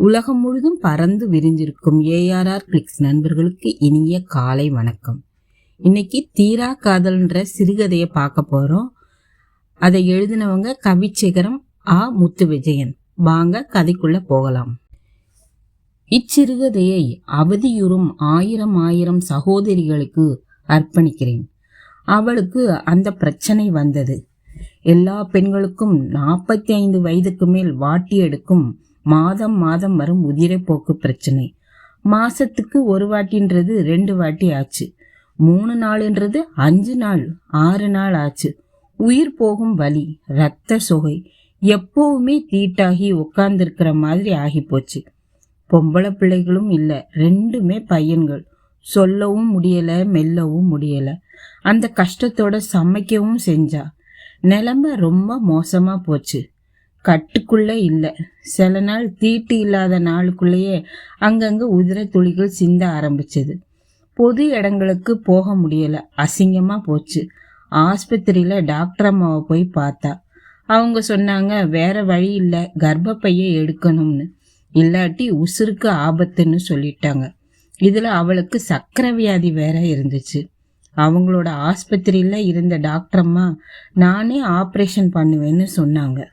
உலகம் முழுதும் பறந்து விரிஞ்சிருக்கும் ஏஆர்ஆர் கிளிக்ஸ் நண்பர்களுக்கு இனிய காலை வணக்கம். இன்னைக்கு தீரா காதல்ன்ற சிறுகதையை பார்க்க போறோம். அதை எழுதினவங்க கவிச்சேகரம் ஆ. முத்து விஜயன் வாங்க கதைக்குள்ள போகலாம். இச்சிறுகதையை அவதியுறும் ஆயிரம் ஆயிரம் சகோதரிகளுக்கு அர்ப்பணிக்கிறேன். அவளுக்கு அந்த பிரச்சனை வந்தது. எல்லா பெண்களுக்கும் நாற்பத்தி ஐந்து வயதுக்கு மேல் வாட்டி எடுக்கும் மாதம் மாதம் வரும் உதிரைப்போக்கு பிரச்சனை. மாசத்துக்கு ஒரு வாட்டின்றது ரெண்டு வாட்டி ஆச்சு. மூணு நாளுன்றது அஞ்சு நாள் ஆறு நாள் ஆச்சு. உயிர் போகும் வலி ரத்த சொகை எப்பவுமே தீட்டாகி உட்கார்ந்துருக்கிற மாதிரி ஆகி போச்சு. பொம்பளை பிள்ளைகளும் இல்லை ரெண்டுமே பையன்கள். சொல்லவும் முடியலை மெல்லவும் முடியலை. அந்த கஷ்டத்தோட சமைக்கவும் செஞ்சா. நிலைமை ரொம்ப மோசமாக போச்சு. கட்டுக்குள்ளே இல்லை. சில நாள் தீட்டு இல்லாத நாளுக்குள்ளேயே அங்கங்கே உதிர துளிகள் சிந்த ஆரம்பிச்சது. பொது இடங்களுக்கு போக முடியலை. அசிங்கமாக போச்சு. ஆஸ்பத்திரியில் டாக்டர் அம்மாவை போய் பார்த்தா. அவங்க சொன்னாங்க வேற வழி இல்லை. கர்ப்பப்பையை எடுக்கணும்னு. இல்லாட்டி உசுருக்கு ஆபத்துன்னு சொல்லிட்டாங்க. இதில் அவளுக்கு சக்கரை வியாதி வேற இருந்துச்சு. அவங்களோட ஆஸ்பத்திரியில் இருந்த டாக்டர் அம்மா நானே ஆப்ரேஷன் பண்ணுவேன்னு சொன்னாங்க.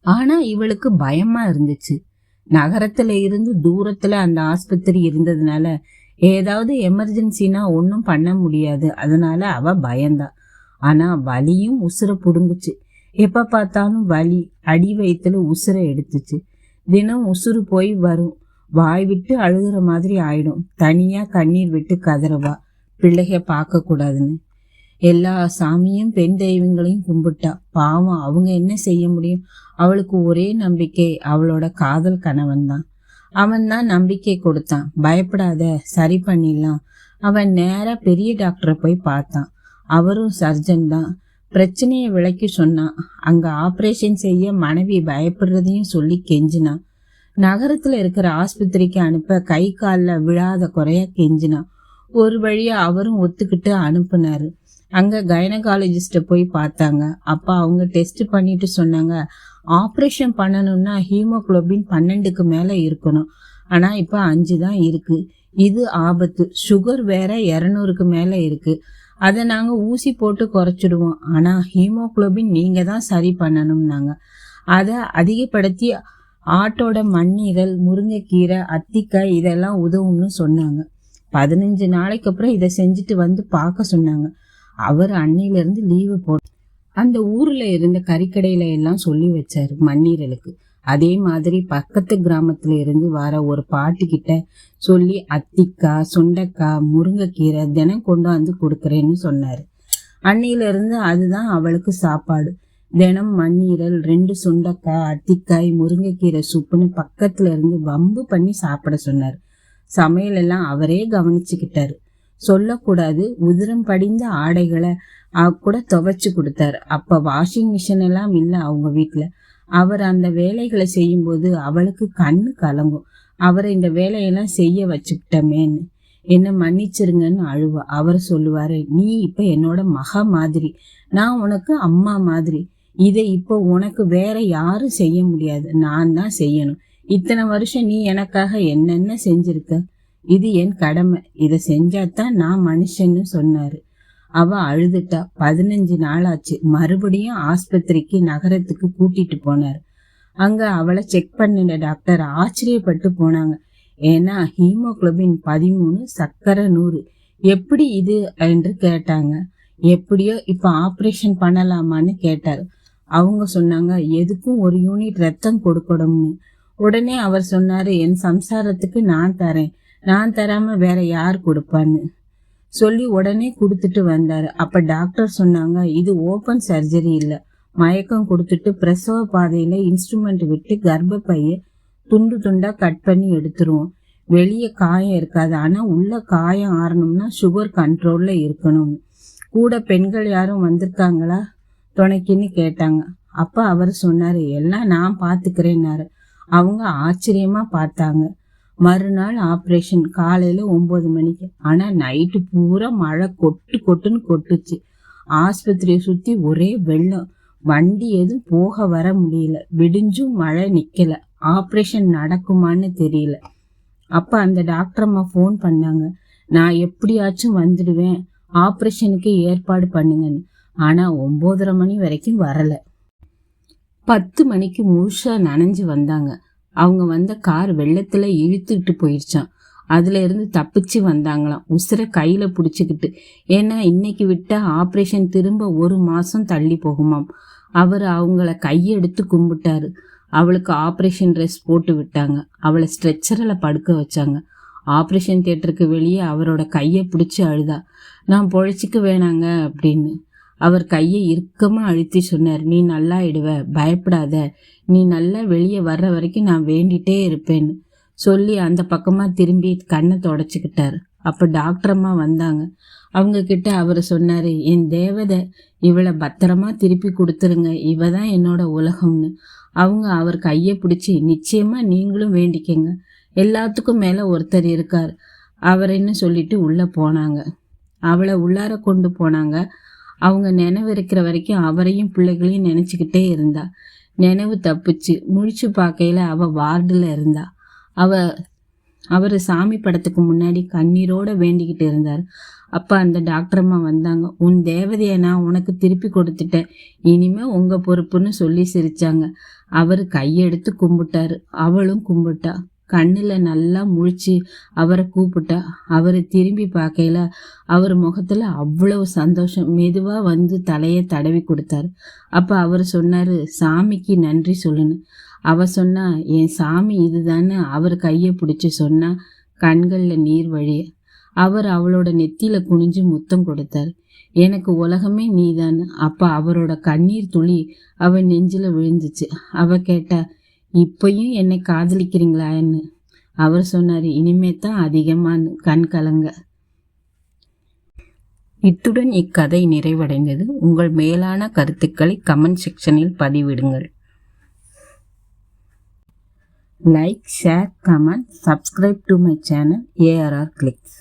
ஆனா இவளுக்கு பயமா இருந்துச்சு. நகரத்துல இருந்து தூரத்துல அந்த ஆஸ்பத்திரி இருந்ததுனால ஏதாவது எமர்ஜென்சினா ஒன்றும் பண்ண முடியாது. அதனால அவ பயந்தா. ஆனா வலியும் உசுரை புடுங்குச்சு. எப்ப பார்த்தாலும் வலி அடி வயிற்றுல உசுரை எடுத்துச்சு. தினம் உசுறு போய் வரும். வாய் விட்டு அழுகிற மாதிரி ஆயிடும். தனியா கண்ணீர் விட்டு கதறவா. பிள்ளைக பார்க்க கூடாதுன்னு. எல்லா சாமியும் பெண் தெய்வங்களையும் கும்பிட்டா. பாவம் அவங்க என்ன செய்ய முடியும்? அவளுக்கு ஒரே நம்பிக்கை அவளோட காதல் கணவன் தான். அவன் தான் நம்பிக்கை கொடுத்தான். பயப்படாத சரி பண்ணிடலாம். அவன் நேரா பெரிய டாக்டரை போய் பார்த்தான். அவரும் சர்ஜன் தான். பிரச்சனையை விளக்கி சொன்னான். அங்க ஆப்ரேஷன் செய்ய மனைவி பயப்படுறதையும் சொல்லி கெஞ்சினான். நகரத்துல இருக்கிற ஆஸ்பத்திரிக்கு அனுப்ப கை காலில் விழாத குறைய கெஞ்சினான். ஒரு வழியா அவரும் ஒத்துக்கிட்டு அனுப்புனாரு. அங்கே கைனகாலஜிஸ்ட்டை போய் பார்த்தாங்க. அப்போ அவங்க டெஸ்ட் பண்ணிட்டு சொன்னாங்க ஆப்ரேஷன் பண்ணணும்னா ஹீமோகுளோபின் பன்னெண்டுக்கு மேலே இருக்கணும். ஆனால் இப்போ அஞ்சு தான் இருக்குது இது ஆபத்து. சுகர் வேற இரநூறுக்கு மேலே இருக்குது அதை நாங்கள் ஊசி போட்டு குறைச்சிடுவோம். ஆனால் ஹீமோகுளோபின் நீங்கள் தான் சரி பண்ணணும்னாங்க. அதை அதிகப்படுத்தி ஆட்டோட மண்ணீரல் முருங்கைக்கீரை அத்திக்காய் இதெல்லாம் உதவும்னு சொன்னாங்க. பதினஞ்சு நாளைக்கு அப்புறம் இதை செஞ்சுட்டு வந்து பார்க்க சொன்னாங்க. அவர் அன்னையிலேருந்து லீவு போட்டு அந்த ஊரில் இருந்த கறிக்கடையில எல்லாம் சொல்லி வச்சாரு மண்ணீரலுக்கு அதே மாதிரி பக்கத்து கிராமத்துல இருந்து வர ஒரு பாட்டி கிட்ட சொல்லி அத்திக்காய் சுண்டைக்காய் முருங்கைக்கீரை தினம் கொண்டு வந்து கொடுக்குறேன்னு சொன்னார். அன்னையிலேருந்து அதுதான் அவளுக்கு சாப்பாடு. தினம் மண்ணீரல் ரெண்டு சுண்டைக்காய் அத்திக்காய் முருங்கைக்கீரை சூப்புன்னு பக்கத்துல இருந்து வம்பு பண்ணி சாப்பிட சொன்னார். சமையல் எல்லாம் அவரே கவனிச்சுக்கிட்டாரு. சொல்லக்கூடாது. உதிரம் படிந்த ஆடைகளை கூட துவைச்சு கொடுத்தாரு. அப்ப வாஷிங் மிஷின் எல்லாம் இல்லை அவங்க வீட்டில் அவர் அந்த வேலைகளை செய்யும்போது அவளுக்கு கண்ணு கலங்கும். அவரை இந்த வேலையெல்லாம் செய்ய வச்சுக்கிட்டமேன்னு. என்ன மன்னிச்சிருங்கன்னு அழுவா. அவர் சொல்லுவாரு நீ இப்ப என்னோட மக மாதிரி. நான் உனக்கு அம்மா மாதிரி. இதை இப்போ உனக்கு வேற யாரும் செய்ய முடியாது. நான் தான் செய்யணும். இத்தனை வருஷம் நீ எனக்காக என்னென்ன செஞ்சிருக்க? இது என் கடமை. இதை செஞ்சாதான் நான் மனுஷன்னு சொன்னாரு. அவ அழுதுட்டா. பதினஞ்சு நாளாச்சு. மறுபடியும் ஆஸ்பத்திரிக்கு நகரத்துக்கு கூட்டிட்டு போனார். அங்க அவளை செக் பண்ணின டாக்டர் ஆச்சரியப்பட்டு போனாங்க. ஏன்னா ஹீமோகுளோபின் பதிமூணு சர்க்கரை நூறு. எப்படி இது என்று கேட்டாங்க. எப்படியோ இப்போ ஆப்ரேஷன் பண்ணலாமான்னு கேட்டார். அவங்க சொன்னாங்க எதுக்கும் ஒரு யூனிட் ரத்தம் கொடுக்கணும்னு. உடனே அவர் சொன்னாரு என் சம்சாரத்துக்கு நான் தரேன். நான் தராம வேற யார் கொடுப்பான்னு. சொல்லி உடனே கொடுத்துட்டு வந்தாரு. அப்ப டாக்டர் சொன்னாங்க இது ஓபன் சர்ஜரி இல்லை. மயக்கம் கொடுத்துட்டு பிரசவ பாதையில இன்ஸ்ட்ருமெண்ட் விட்டு கர்ப்பப்பைய துண்டு துண்டா கட் பண்ணி எடுத்துருவோம். வெளியே காயம் இருக்காது. ஆனா உள்ள காயம் ஆறணும்னா சுகர் கண்ட்ரோல்ல இருக்கணும் கூட பெண்கள் யாரும் வந்திருக்காங்களா? துணைக்குன்னு கேட்டாங்க. அப்பா அவர் சொன்னாரு எல்லாம் நான் பாத்துக்கிறேன்னாரு. அவங்க ஆச்சரியமா பார்த்தாங்க. மறுநாள் ஆப்ரேஷன் காலையில ஒன்பது மணிக்கு. ஆனா நைட்டு பூரா மழை கொட்டு கொட்டுன்னு கொட்டுச்சு. ஆஸ்பத்திரியை சுத்தி ஒரே வெள்ளம். வண்டி எதுவும் போக வர முடியல. விடிஞ்சும் மழை நிக்கல. ஆப்ரேஷன் நடக்குமான்னு தெரியல. அப்ப அந்த டாக்டர் அம்மா ஃபோன் பண்ணாங்க. நான் எப்படியாச்சும் வந்துடுவேன். ஆப்ரேஷனுக்கு ஏற்பாடு பண்ணுங்கன்னு. ஆனா ஒன்பதரை மணி வரைக்கும் வரல. பத்து மணிக்கு முழுசா நனைஞ்சு வந்தாங்க. அவங்க வந்த கார் வெள்ளத்தில் இழுத்துக்கிட்டு போயிடுச்சான் அதுல இருந்து தப்பிச்சு வந்தாங்களாம். உசுர கையில பிடிச்சிக்கிட்டு. ஏன்னா இன்னைக்கு விட்ட ஆப்ரேஷன் திரும்ப ஒரு மாசம் தள்ளி போகுமாம். அவர் அவங்கள கையெடுத்து கும்பிட்டாரு. அவளுக்கு ஆப்ரேஷன் ட்ரெஸ் போட்டு விட்டாங்க. அவளை ஸ்ட்ரெச்சரில் படுக்க வச்சாங்க. ஆப்ரேஷன் தியேட்டருக்கு வெளியே அவரோட கையை பிடிச்சி அழுதா. நான் பொழைச்சிக்க வேணாங்க அப்படின்னு. அவர் கையை இறுக்கமாக அழுத்தி சொன்னார் நீ நல்லா இடுவ பயப்படாத. நீ நல்லா வெளியே வர்ற வரைக்கும் நான் வேண்டிட்டே இருப்பேன்னு சொல்லி அந்த பக்கமாக திரும்பி கண்ணை தொடச்சிக்கிட்டார். அப்போ டாக்டரம்மா வந்தாங்க. அவங்க கிட்ட அவர் சொன்னார் என் தேவதை இவளை பத்திரமா திருப்பி கொடுத்துருங்க. இவ தான் என்னோட உலகம்னு. அவங்க அவர் கையை பிடிச்சி நிச்சயமாக நீங்களும் வேண்டிக்கங்க. எல்லாத்துக்கும் மேலே ஒருத்தர் இருக்கார். அவரைன்னு சொல்லிட்டு உள்ளே போனாங்க. அவளை உள்ளார கொண்டு போனாங்க. அவங்க நினைவு இருக்கிற வரைக்கும் அவரையும் பிள்ளைகளையும் நினச்சிக்கிட்டே இருந்தா. நினைவு தப்பிச்சு. முழிச்சு பார்க்கையில் அவள் வார்டில் இருந்தா. அவ அவர் சாமி படத்துக்கு முன்னாடி கண்ணீரோட வேண்டிக்கிட்டு இருந்தார். அப்போ அந்த டாக்டர் அம்மா வந்தாங்க. உன் தேவதையை நான் உனக்கு திருப்பி கொடுத்துட்டேன். இனிமே உங்கள் பொறுப்புன்னு சொல்லி சிரிச்சாங்க. அவர் கையெடுத்து கும்பிட்டாரு. அவளும் கும்பிட்டா. கண்ணில் நல்லா முழிச்சு அவரை கூப்பிட்டா அவரை திரும்பி பார்க்கையில அவர் முகத்தில் அவ்வளவு சந்தோஷம். மெதுவாக வந்து தலையை தடவி கொடுத்தார். அப்போ அவர் சொன்னார் சாமிக்கு நன்றி சொல்லணும் அவ சொன்னா என் சாமி இதுதான்னு அவர் கையை பிடிச்சி சொன்னா கண்களில் நீர் வழிய. அவர் அவளோட நெத்தியில குனிஞ்சு முத்தம் கொடுத்தார். எனக்கு உலகமே நீதான் அப்போ அவரோட கண்ணீர் துளி அவன் நெஞ்சில் விழுந்துச்சு. அவ கேட்டா இப்பையும் என்னை காதலிக்கிறீங்களான்னு அவர் சொன்னார். இனிமே தான் அதிகமானு கண் கலங்க. இத்துடன் இக்கதை நிறைவடைந்தது. உங்கள் மேலான கருத்துக்களை கமெண்ட் செக்ஷனில் பதிவிடுங்கள். Like share comment subscribe to my channel ARR clicks